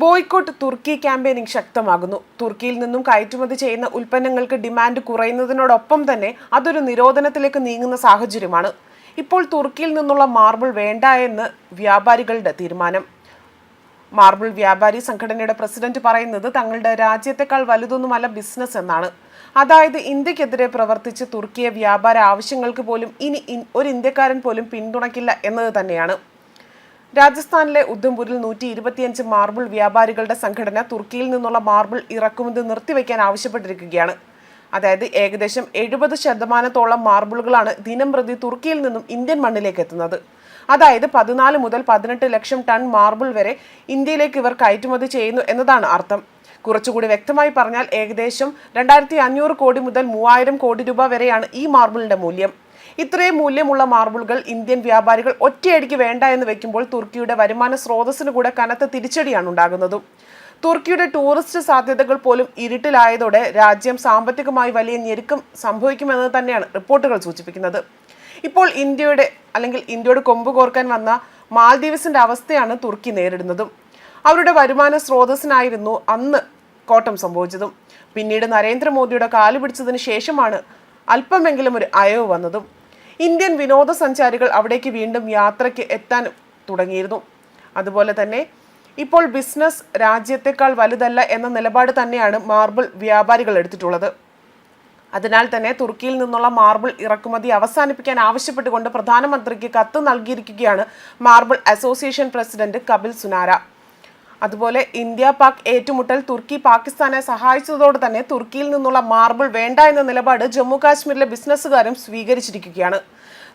Boycott തുർക്കി campaigning ശക്തമാകുന്നു. തുർക്കിയിൽ നിന്നും കയറ്റുമതി ചെയ്യുന്ന ഉൽപ്പന്നങ്ങൾക്ക് ഡിമാൻഡ് കുറയുന്നതിനോടൊപ്പം തന്നെ അതൊരു നിരോധനത്തിലേക്ക് നീങ്ങുന്ന സാഹചര്യമാണ്. ഇപ്പോൾ തുർക്കിയിൽ നിന്നുള്ള മാർബിൾ വേണ്ട എന്ന് വ്യാപാരികളുടെ തീരുമാനം. മാർബിൾ വ്യാപാരി സംഘടനയുടെ പ്രസിഡന്റ് പറയുന്നത് തങ്ങളുടെ രാജ്യത്തെക്കാൾ വലുതൊന്നുമല്ല ബിസിനസ് എന്നാണ്. അതായത് ഇന്ത്യക്കെതിരെ പ്രവർത്തിച്ച് തുർക്കിയെ വ്യാപാര ആവശ്യങ്ങൾക്ക് പോലും ഇനി ഒരു ഇന്ത്യക്കാരൻ പോലും പിന്തുണയ്ക്കില്ല എന്നത് തന്നെയാണ്. രാജസ്ഥാനിലെ ഉദ്ധംപൂരിൽ നൂറ്റി ഇരുപത്തിയഞ്ച് മാർബിൾ വ്യാപാരികളുടെ സംഘടന തുർക്കിയിൽ നിന്നുള്ള മാർബിൾ ഇറക്കുമതി നിർത്തിവെക്കാൻ ആവശ്യപ്പെട്ടിരിക്കുകയാണ്. അതായത് ഏകദേശം എഴുപത് ശതമാനത്തോളം മാർബിളുകളാണ് ദിനം പ്രതി തുർക്കിയിൽ നിന്നും ഇന്ത്യൻ മണ്ണിലേക്ക് എത്തുന്നത്. അതായത് പതിനാല് മുതൽ പതിനെട്ട് ലക്ഷം ടൺ മാർബിൾ വരെ ഇന്ത്യയിലേക്ക് ഇവർ കയറ്റുമതി ചെയ്യുന്നു എന്നതാണ് അർത്ഥം. കുറച്ചുകൂടി വ്യക്തമായി പറഞ്ഞാൽ ഏകദേശം രണ്ടായിരത്തി അഞ്ഞൂറ് കോടി മുതൽ മൂവായിരം കോടി രൂപ വരെയാണ് ഈ മാർബിളിന്റെ മൂല്യം. ഇത്രയും മൂല്യമുള്ള മാർബിളുകൾ ഇന്ത്യൻ വ്യാപാരികൾ ഒറ്റയടിക്ക് വേണ്ട എന്ന് വെക്കുമ്പോൾ തുർക്കിയുടെ വരുമാന സ്രോതസ്സിന് കൂടെ കനത്ത തിരിച്ചടിയാണ് ഉണ്ടാകുന്നതും. തുർക്കിയുടെ ടൂറിസ്റ്റ് സാധ്യതകൾ പോലും ഇരുട്ടിലായതോടെ രാജ്യം സാമ്പത്തികമായി വലിയ ഞെരുക്കം സംഭവിക്കുമെന്ന് തന്നെയാണ് റിപ്പോർട്ടുകൾ സൂചിപ്പിക്കുന്നത്. ഇപ്പോൾ ഇന്ത്യയുടെ അല്ലെങ്കിൽ ഇന്ത്യയോട് കൊമ്പ് കോർക്കാൻ വന്ന മാൽദീവ്സിന്റെ അവസ്ഥയാണ് തുർക്കി നേരിടുന്നതും. അവരുടെ വരുമാന സ്രോതസ്സിനായിരുന്നു അന്ന് കോട്ടം സംഭവിച്ചതും. പിന്നീട് നരേന്ദ്രമോദിയുടെ കാലുപിടിച്ചതിന് ശേഷമാണ് അല്പമെങ്കിലും ഒരു അയവ് വന്നതും ഇന്ത്യൻ വിനോദസഞ്ചാരികൾ അവിടേക്ക് വീണ്ടും യാത്രയ്ക്ക് എത്താൻ തുടങ്ങിയിരുന്നു. അതുപോലെ തന്നെ ഇപ്പോൾ ബിസിനസ് രാജ്യത്തെക്കാൾ വലുതല്ല എന്ന നിലപാട് തന്നെയാണ് മാർബിൾ വ്യാപാരികൾ എടുത്തിട്ടുള്ളത്. അതിനാൽ തന്നെ തുർക്കിയിൽ നിന്നുള്ള മാർബിൾ ഇറക്കുമതി അവസാനിപ്പിക്കാൻ ആവശ്യപ്പെട്ടുകൊണ്ട് പ്രധാനമന്ത്രിക്ക് കത്ത് നൽകിയിരിക്കുകയാണ് marble association president Kapil Sunara. അതുപോലെ ഇന്ത്യ പാക് ഏറ്റുമുട്ടൽ തുർക്കി പാകിസ്ഥാനെ സഹായിച്ചതോടെ തന്നെ തുർക്കിയിൽ നിന്നുള്ള മാർബിൾ വേണ്ട എന്ന നിലപാട് ജമ്മു കാശ്മീരിലെ ബിസിനസ്സുകാരും സ്വീകരിച്ചിരിക്കുകയാണ്.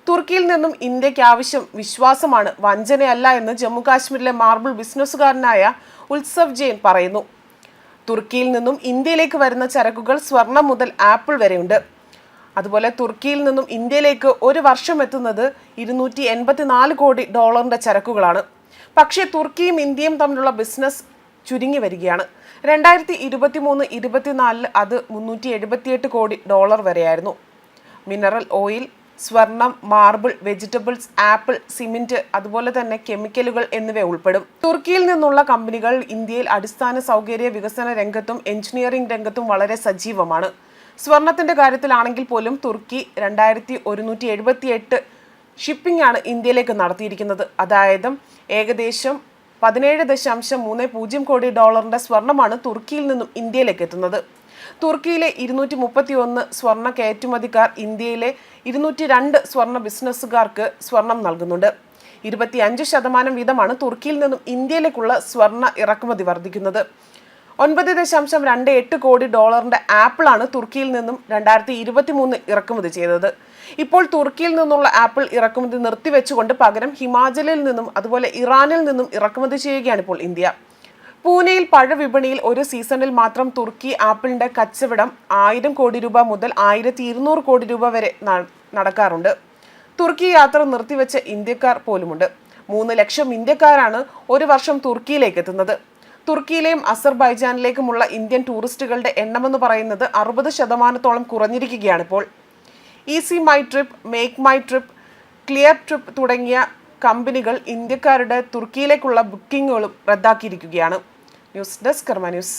തുർക്കിയിൽ നിന്നും ഇന്ത്യയ്ക്ക് ആവശ്യം വിശ്വാസമാണ് വഞ്ചനയല്ല എന്ന് ജമ്മു കാശ്മീരിലെ മാർബിൾ ബിസിനസ്സുകാരനായ ഉത്സവ് ജെയിൻ പറയുന്നു. തുർക്കിയിൽ നിന്നും ഇന്ത്യയിലേക്ക് വരുന്ന ചരക്കുകൾ സ്വർണം മുതൽ ആപ്പിൾ വരെയുണ്ട്. അതുപോലെ തുർക്കിയിൽ നിന്നും ഇന്ത്യയിലേക്ക് ഒരു വർഷം എത്തുന്നത് ഇരുന്നൂറ്റി എൺപത്തിനാല് കോടി ഡോളറിന്റെ ചരക്കുകളാണ്. പക്ഷേ തുർക്കിയും ഇന്ത്യയും തമ്മിലുള്ള ബിസിനസ് ചുരുങ്ങി വരികയാണ്. രണ്ടായിരത്തി ഇരുപത്തി മൂന്ന് ഇരുപത്തിനാലിൽ അത് മുന്നൂറ്റി എഴുപത്തിയെട്ട് കോടി ഡോളർ വരെയായിരുന്നു. മിനറൽ ഓയിൽ സ്വർണം മാർബിൾ വെജിറ്റബിൾസ് ആപ്പിൾ സിമെന്റ് അതുപോലെ തന്നെ കെമിക്കലുകൾ എന്നിവ ഉൾപ്പെടും. തുർക്കിയിൽ നിന്നുള്ള കമ്പനികൾ ഇന്ത്യയിൽ അടിസ്ഥാന സൗകര്യ വികസന രംഗത്തും എഞ്ചിനീയറിംഗ് രംഗത്തും വളരെ സജീവമാണ്. സ്വർണത്തിന്റെ കാര്യത്തിലാണെങ്കിൽ പോലും തുർക്കി രണ്ടായിരത്തി ഒരുന്നൂറ്റി എഴുപത്തി എട്ട് ഷിപ്പിംഗ് ആണ് ഇന്ത്യയിലേക്ക് നടത്തിയിരിക്കുന്നത്. അതായത് ഏകദേശം പതിനേഴ് ദശാംശം മൂന്ന് പൂജ്യം കോടി ഡോളറിന്റെ സ്വർണമാണ് തുർക്കിയിൽ നിന്നും ഇന്ത്യയിലേക്ക് എത്തുന്നത്. തുർക്കിയിലെ ഇരുന്നൂറ്റി മുപ്പത്തി ഒന്ന് സ്വർണ കയറ്റുമതിക്കാർ ഇന്ത്യയിലെ ഇരുന്നൂറ്റി രണ്ട് സ്വർണ ബിസിനസ്സുകാർക്ക് സ്വർണം നൽകുന്നുണ്ട്. ഇരുപത്തി അഞ്ച് ശതമാനം വീതമാണ് തുർക്കിയിൽ നിന്നും ഇന്ത്യയിലേക്കുള്ള സ്വർണ ഇറക്കുമതി വർദ്ധിക്കുന്നത്. ഒൻപത് ദശാംശം രണ്ട് എട്ട് കോടി ഡോളറിന്റെ ആപ്പിളാണ് തുർക്കിയിൽ നിന്നും രണ്ടായിരത്തി ഇരുപത്തി മൂന്ന് ഇറക്കുമതി ചെയ്തത്. ഇപ്പോൾ തുർക്കിയിൽ നിന്നുള്ള ആപ്പിൾ ഇറക്കുമതി നിർത്തിവെച്ചുകൊണ്ട് പകരം ഹിമാചലിൽ നിന്നും അതുപോലെ ഇറാനിൽ നിന്നും ഇറക്കുമതി ചെയ്യുകയാണ് ഇപ്പോൾ ഇന്ത്യ. പൂനെയിൽ പഴവിപണിയിൽ ഒരു സീസണിൽ മാത്രം തുർക്കി ആപ്പിളിന്റെ കച്ചവടം ആയിരം കോടി രൂപ മുതൽ ആയിരത്തി ഇരുന്നൂറ് കോടി രൂപ വരെ നടക്കാറുണ്ട്. തുർക്കി യാത്ര നിർത്തിവെച്ച ഇന്ത്യക്കാർ പോലുമുണ്ട്. മൂന്ന് ലക്ഷം ഇന്ത്യക്കാരാണ് ഒരു വർഷം തുർക്കിയിലേക്ക് എത്തുന്നത്. തുർക്കിയിലെയും അസർബൈജാനിലേക്കുമുള്ള ഇന്ത്യൻ ടൂറിസ്റ്റുകളുടെ എണ്ണമെന്ന് പറയുന്നത് അറുപത് ശതമാനത്തോളം കുറഞ്ഞിരിക്കുകയാണ് ഇപ്പോൾ. Ease My Trip Make My Trip Clear Trip തുടങ്ങിയ കമ്പനികൾ ഇന്ത്യക്കാരുടെ തുർക്കിയിലേക്കുള്ള ബുക്കിങ്ങുകളും റദ്ദാക്കിയിരിക്കുകയാണ്. News desk Karma news.